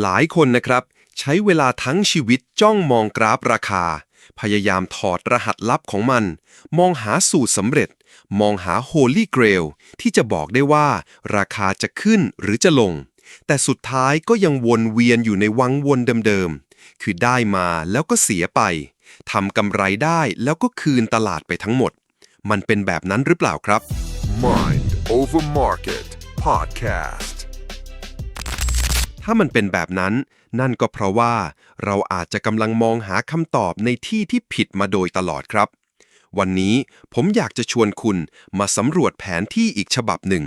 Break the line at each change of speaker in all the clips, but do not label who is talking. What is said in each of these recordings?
หลายคนนะครับ ใช้เวลาทั้งชีวิตจ้องมองกราฟราคา พยายามถอดรหัสลับของมัน มองหาสูตรสำเร็จ มองหา Holy Grail ที่จะบอกได้ว่า ราคาจะขึ้นหรือจะลง แต่สุดท้ายก็ยังวนเวียนอยู่ในวังวนเดิมๆ คือได้มาแล้วก็เสียไปทำกำไรได้แล้วก็คืนตลาดไปทั้งหมด มันเป็นแบบนั้นหรือเปล่าครับ
Mind Over Market Podcast.
ถ้ามันเป็นแบบนั้น นั่นก็เพราะว่าเราอาจจะกำลังมองหาคำตอบในที่ที่ผิดมาโดยตลอดครับ วันนี้ผมอยากจะชวนคุณมาสำรวจแผนที่อีกฉบับหนึ่ง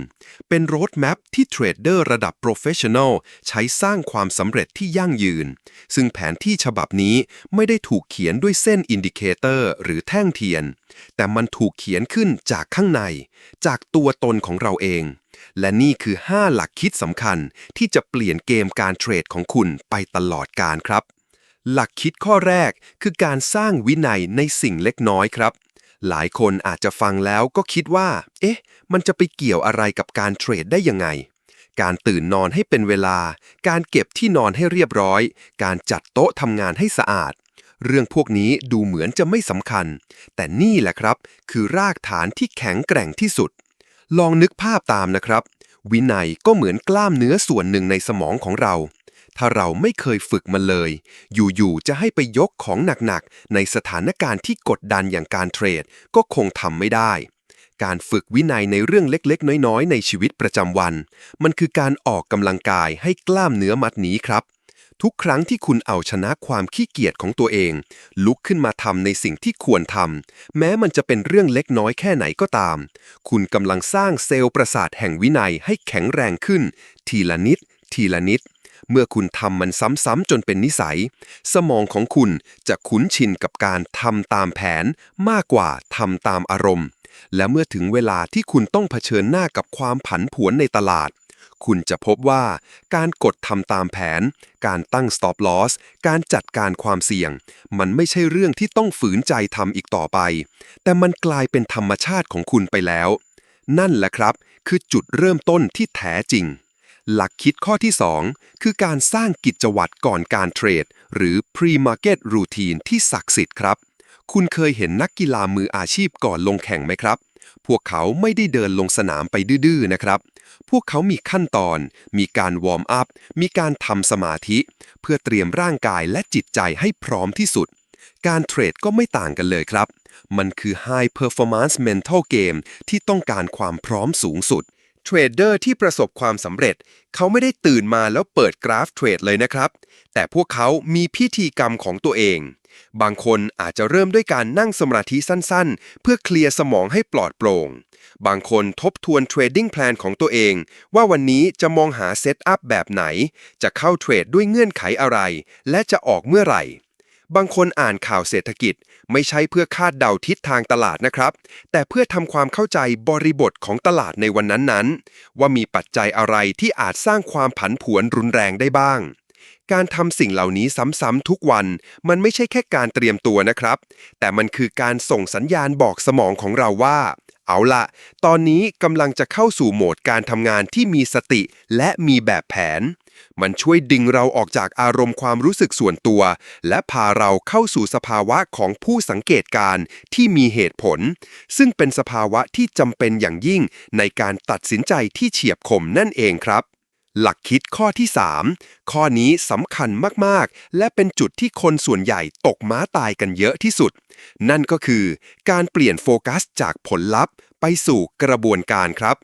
เป็นโรดแมพที่เทรดเดอร์ระดับโปรเฟชชั่นอลใช้สร้างความสำเร็จที่ยั่งยืน ซึ่งแผนที่ฉบับนี้ไม่ได้ถูกเขียนด้วยเส้นอินดิเคเตอร์หรือแท่งเทียน แต่มันถูกเขียนขึ้นจากข้างใน จากตัวตนของเราเอง และนี่คือ 5 หลักคิดสำคัญที่จะเปลี่ยนเกมการเทรดของคุณไปตลอดการครับหลักคิดข้อแรกคือการสร้างวินัยในสิ่งเล็กน้อยครับ หลายคนอาจจะฟังแล้วก็คิดว่า เอ๊ะ มันจะไปเกี่ยวอะไรกับการเทรดได้ยังไง การตื่นนอนให้เป็นเวลา การเก็บที่นอนให้เรียบร้อย การจัดโต๊ะทำงานให้สะอาด เรื่องพวกนี้ดูเหมือนจะไม่สำคัญ แต่นี่แหละครับ คือรากฐานที่แข็งแกร่งที่สุด ลองนึกภาพตามนะครับ วินัยก็เหมือนกล้ามเนื้อส่วนหนึ่งในสมองของเรา ถ้าเราไม่เคยฝึกมันเลย อยู่ๆจะให้ไปยกของหนักๆ ในสถานการณ์ที่กดดันอย่างการเทรด ก็คงทำไม่ได้ การฝึกวินัยในเรื่องเล็กๆ น้อยๆ ในชีวิตประจำวัน มันคือการออกกำลังกายให้กล้ามเนื้อมัดนี้ครับ ทุกครั้งที่คุณเอาชนะความขี้เกียจของตัวเอง ลุกขึ้นมาทำในสิ่งที่ควรทำแม้มันจะเป็นเรื่องเล็กน้อยแค่ไหนก็ตาม คุณกำลังสร้างเซลล์ประสาทแห่งวินัยให้แข็งแรงขึ้น ทีละนิด ทีละนิด เมื่อคุณทำมันซ้ำๆจนเป็นนิสัย สมองของคุณจะคุ้นชินกับการทำตามแผนมากกว่าทำตามอารมณ์ และเมื่อถึงเวลาที่คุณต้องเผชิญหน้ากับความผันผวนในตลาด คุณจะพบว่าการกดทำตามแผน การตั้ง stop loss การจัดการความเสี่ยง มันไม่ใช่เรื่องที่ต้องฝืนใจทำอีกต่อไป แต่มันกลายเป็นธรรมชาติของคุณไปแล้ว นั่นแหละครับ คือจุดเริ่มต้นที่แท้จริง หลักคิดข้อที่ 2 คือการสร้างกิจวัตรก่อนการเทรด หรือ pre-market routine ที่ศักดิ์สิทธิ์ครับ คุณเคยเห็นนักกีฬามืออาชีพก่อนลงแข่งไหมครับ พวกเขาไม่ได้เดินลงสนามไปดื้อๆนะครับ พวกเขามีขั้นตอน มีการวอร์มอัพ มีการทำสมาธิ เพื่อเตรียมร่างกายและจิตใจให้พร้อมที่สุด การเทรดก็ไม่ต่างกันเลยครับ มันคือ High Performance Mental Game ที่ต้องการความพร้อมสูงสุด เทรดเดอร์ที่ประสบความสำเร็จ เขาไม่ได้ตื่นมาแล้วเปิดกราฟเทรดเลยนะครับ แต่พวกเขามีพิธีกรรมของตัวเอง บางคนอาจจะเริ่มด้วยการนั่งสมาธิสั้นๆ เพื่อเคลียร์สมองให้ปลอดโปร่ง บางคนทบทวนเทรดดิ้งแพลนของตัวเอง ว่าวันนี้จะมองหาเซตอัพแบบไหน จะเข้าเทรดด้วยเงื่อนไขอะไร และจะออกเมื่อไหร่ บางคนอ่านข่าวเศรษฐกิจ ไม่ใช่เพื่อคาดเดาทิศทางตลาดนะครับ แต่เพื่อทำความเข้าใจบริบทของตลาดในวันนั้นๆ ว่ามีปัจจัยอะไรที่อาจสร้างความผันผวนรุนแรงได้บ้าง การทำสิ่งเหล่านี้ซ้ำๆทุกวัน มันไม่ใช่แค่การเตรียมตัวนะครับ แต่มันคือการส่งสัญญาณบอกสมองของเราว่า เอาละตอนนี้กำลังจะเข้าสู่โหมดการทำงานที่มีสติและมีแบบแผน มันช่วยดึงเราออกจากอารมณ์ความรู้สึกส่วนตัว และพาเราเข้าสู่สภาวะของผู้สังเกตการณ์ที่มีเหตุผล ซึ่งเป็นสภาวะที่จำเป็นอย่างยิ่งในการตัดสินใจที่เฉียบคมนั่นเองครับ หลักคิดข้อที่ 3 ข้อนี้สำคัญมากๆ และเป็นจุดที่คนส่วนใหญ่ตกม้าตายกันเยอะที่สุด นั่นก็คือ การเปลี่ยนโฟกัสจากผลลัพธ์ ไปสู่กระบวนการครับ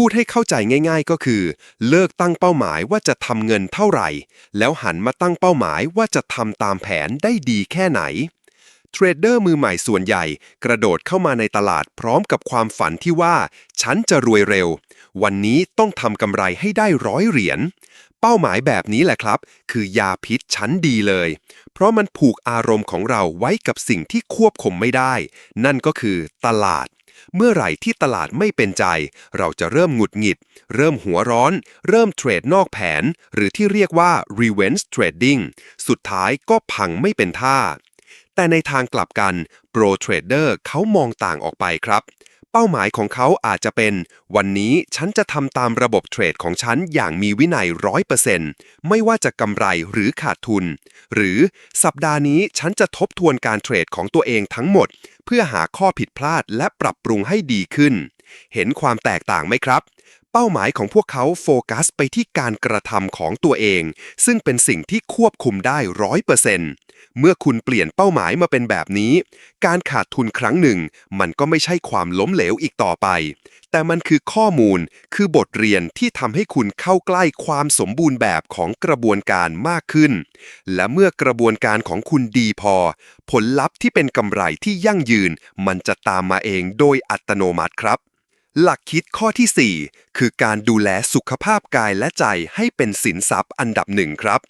พูดให้เข้าใจง่าย ๆ ก็คือ เลิกตั้งเป้าหมายว่าจะทำเงินเท่าไหร่ แล้วหันมาตั้งเป้าหมายว่าจะทำตามแผนได้ดีแค่ไหนเทรดเดอร์มือใหม่ส่วนใหญ่ กระโดดเข้ามาในตลาดพร้อมกับความฝันที่ว่า ฉันจะรวยเร็ว วันนี้ต้องทำกำไรให้ได้ร้อยเหรียญเป้าหมายแบบนี้แหละครับ คือยาพิษชั้นดีเลย เพราะมันผูกอารมณ์ของเราไว้กับสิ่งที่ควบคุมไม่ได้ นั่นก็คือตลาด เมื่อไหร่ที่ตลาดไม่เป็นใจ เราจะเริ่มหงุดหงิด เริ่มหัวร้อน เริ่มเทรดนอกแผน หรือที่เรียกว่า revenge trading สุดท้ายก็พังไม่เป็นท่า แต่ในทางกลับกันโปรเทรดเดอร์เขามองต่างออกไปครับ เป้าหมายของเขาอาจจะเป็น วันนี้ฉันจะทำตามระบบเทรดของฉันอย่างมีวินัยร้อยเปอร์เซ็นต์ไม่ว่าจะกำไรหรือขาดทุน หรือสัปดาห์นี้ฉันจะทบทวนการเทรดของตัวเองทั้งหมด เพื่อหาข้อผิดพลาดและปรับปรุงให้ดีขึ้น เห็นความแตกต่างไหมครับ เป้าหมายของพวกเขาโฟกัสไปที่การกระทำของตัวเอง ซึ่งเป็นสิ่งที่ควบคุมได้ร้อยเปอร์เซ็นต์เมื่อคุณเปลี่ยนเป้าหมายมาเป็นแบบนี้ การขาดทุนครั้งหนึ่ง มันก็ไม่ใช่ความล้มเหลวอีกต่อไป แต่มันคือข้อมูล คือบทเรียนที่ทำให้คุณเข้าใกล้ความสมบูรณ์แบบของกระบวนการมากขึ้น และเมื่อกระบวนการของคุณดีพอ ผลลัพธ์ที่เป็นกำไรที่ยั่งยืน มันจะตามมาเองโดยอัตโนมัติครับ หลักคิดข้อที่ 4 คือการดูแลสุขภาพกายและใจให้เป็นสินทรัพย์อันดับหนึ่งครับ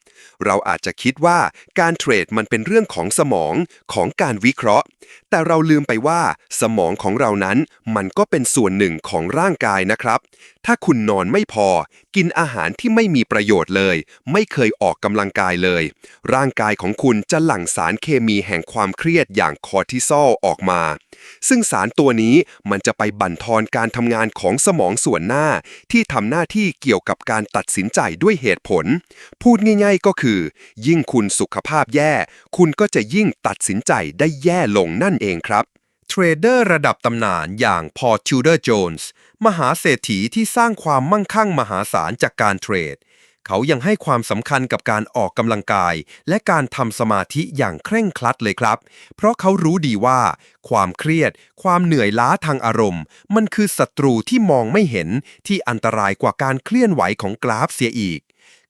เราอาจจะคิดว่าการเทรดมันเป็นเรื่องของสมองของการวิเคราะห์ แต่เราลืมไปว่าสมองของเรานั้นมันก็เป็นส่วนหนึ่งของร่างกายนะครับ ถ้าคุณนอนไม่พอ กินอาหารที่ไม่มีประโยชน์เลย ไม่เคยออกกำลังกายเลย ร่างกายของคุณจะหลั่งสารเคมีแห่งความเครียดอย่างคอร์ติซอลออกมา ซึ่งสารตัวนี้มันจะไปบั่นทอนการทำงานของสมองส่วนหน้า ที่ทำหน้าที่เกี่ยวกับการตัดสินใจด้วยเหตุผล พูดง่ายๆก็คือ ยิ่งคุณสุขภาพแย่ คุณก็จะยิ่งตัดสินใจได้แย่ลงนั่นเองครับ เทรดเดอร์ระดับตำนานอย่างพอ l ทิวเดอร์โจนส์มหาเศรษฐีที่สร้างความมั่งคั่งมหาศาลจากการเทรด เขายังให้ความสำคัญกับการออกกำลังกาย และการทำสมาธิอย่างเคร่งครัดเลยครับ เพราะเขารู้ดีว่า ความเครียด ความเหนื่อยล้าทางอารมณ์ มันคือศัตรูที่มองไม่เห็นที่อันตรายกว่าการเคลื่อนไหวของกราฟเสียอีก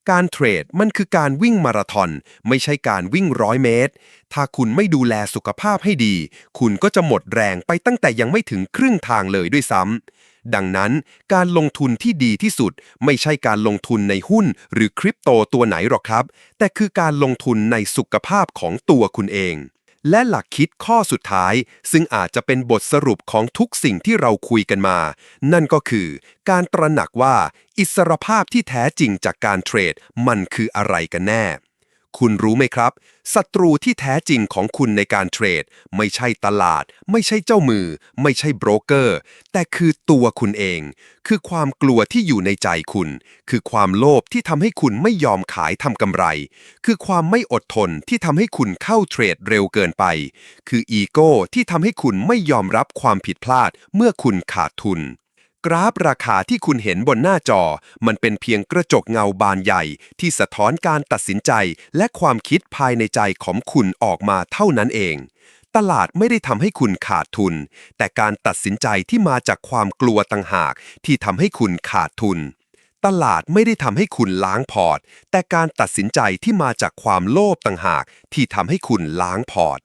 การเทรดมันคือการวิ่งมาราธอนไม่ใช่การวิ่งร้อยเมตร ถ้าคุณไม่ดูแลสุขภาพให้ดี คุณก็จะหมดแรงไปตั้งแต่ยังไม่ถึงครึ่งทางเลยด้วยซ้ำดังนั้นการลงทุนที่ดีที่สุด ไม่ใช่การลงทุนในหุ้นหรือคริปโตตัวไหนหรอกครับ แต่คือการลงทุนในสุขภาพของตัวคุณเอง และหลักคิดข้อสุดท้าย ซึ่งอาจจะเป็นบทสรุปของทุกสิ่งที่เราคุยกันมา นั่นก็คือการตระหนักว่าอิสรภาพที่แท้จริงจากการเทรดมันคืออะไรกันแน่ คุณรู้ไหมครับ ศัตรูที่แท้จริงของคุณในการเทรด ไม่ใช่ตลาด ไม่ใช่เจ้ามือ ไม่ใช่โบรกเกอร์ แต่คือตัวคุณเอง คือความกลัวที่อยู่ในใจคุณ คือความโลภที่ทำให้คุณไม่ยอมขายทำกำไร คือความไม่อดทนที่ทำให้คุณเข้าเทรดเร็วเกินไป คืออีโก้ที่ทำให้คุณไม่ยอมรับความผิดพลาดเมื่อคุณขาดทุน ราฟราคาที่คุณเห็นบนหน้าจอ มันเป็นเพียงกระจกเงาบานใหญ่ ที่สะท้อนการตัดสินใจ และความคิดภายในใจของคุณออกมาเท่านั้นเอง ตลาดไม่ได้ทำให้คุณขาดทุน แต่การตัดสินใจที่มาจากความกลัวต่างหาก ที่ทำให้คุณขาดทุน ตลาดไม่ได้ทำให้คุณล้างพอร์ต แต่การตัดสินใจที่มาจากความโลภต่างหาก ที่ทำให้คุณล้างพอร์ต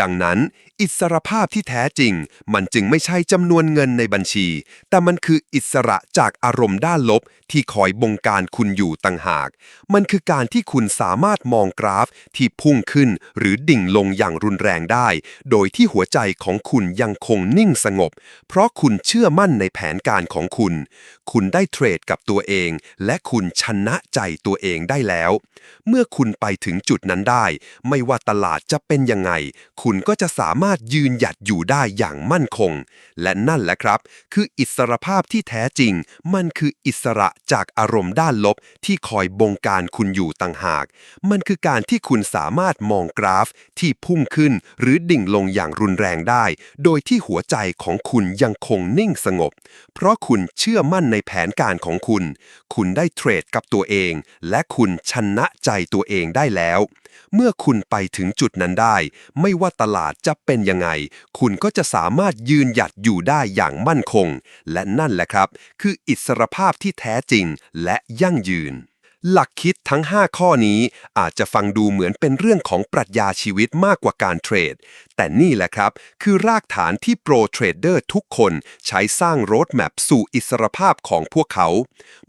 ดังนั้น อิสรภาพที่แท้จริง มันจึงไม่ใช่จำนวนเงินในบัญชี แต่มันคืออิสระจากอารมณ์ด้านลบที่คอยบงการคุณอยู่ต่างหาก มันคือการที่คุณสามารถมองกราฟที่พุ่งขึ้นหรือดิ่งลงอย่างรุนแรงได้ โดยที่หัวใจของคุณยังคงนิ่งสงบ เพราะคุณเชื่อมั่นในแผนการของคุณ คุณได้เทรดกับตัวเอง และคุณชนะใจตัวเองได้แล้ว เมื่อคุณไปถึงจุดนั้นได้ ไม่ว่าตลาดจะเป็นยังไงคุณก็จะสามารถยืนหยัดอยู่ได้อย่างมั่นคง และนั่นแหละครับ คืออิสรภาพที่แท้จริง มันคืออิสระจากอารมณ์ด้านลบที่คอยบงการคุณอยู่ต่างหาก มันคือการที่คุณสามารถมองกราฟที่พุ่งขึ้นหรือดิ่งลงอย่างรุนแรงได้ โดยที่หัวใจของคุณยังคงนิ่งสงบ เพราะคุณเชื่อมั่นในแผนการของคุณ คุณได้เทรดกับตัวเอง และคุณชนะใจตัวเองได้แล้ว เมื่อคุณไปถึงจุดนั้นได้ ไม่ว่าว่าตลาดจะเป็นยังไง คุณก็จะสามารถยืนหยัดอยู่ได้อย่างมั่นคง และนั่นแหละครับ คืออิสรภาพที่แท้จริงและยั่งยืน หลักคิดทั้ง 5 ข้อนี้อาจจะฟังดูเหมือนเป็นเรื่องของปรัชญาชีวิตมากกว่าการเทรด แต่นี่แหละครับ คือรากฐานที่โปรเทรดเดอร์ทุกคนใช้สร้างโรดแมปสู่อิสรภาพของพวกเขา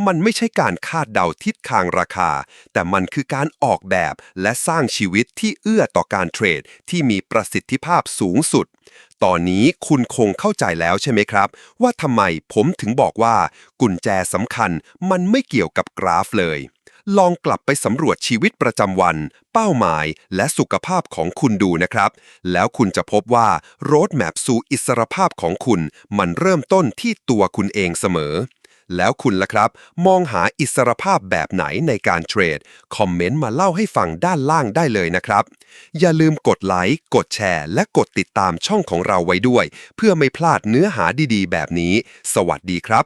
มันไม่ใช่การคาดเดาทิศทางราคา แต่มันคือการออกแบบและสร้างชีวิตที่เอื้อต่อการเทรด ที่มีประสิทธิภาพสูงสุดตอนนี้คุณคงเข้าใจแล้วใช่ไหมครับ ว่าทำไมผมถึงบอกว่า กุญแจสำคัญมันไม่เกี่ยวกับกราฟเลย ลองกลับไปสำรวจชีวิตประจำวัน เป้าหมาย และสุขภาพของคุณดูนะครับ แล้วคุณจะพบว่าโรดแมพสู่อิสรภาพของคุณ มันเริ่มต้นที่ตัวคุณเองเสมอ แล้วคุณล่ะครับ มองหาอิสรภาพแบบไหนในการเทรด คอมเมนต์มาเล่าให้ฟังด้านล่างได้เลยนะครับ อย่าลืมกดไลค์ กดแชร์ และกดติดตามช่องของเราไว้ด้วย เพื่อไม่พลาดเนื้อหาดีๆ แบบนี้ สวัสดีครับ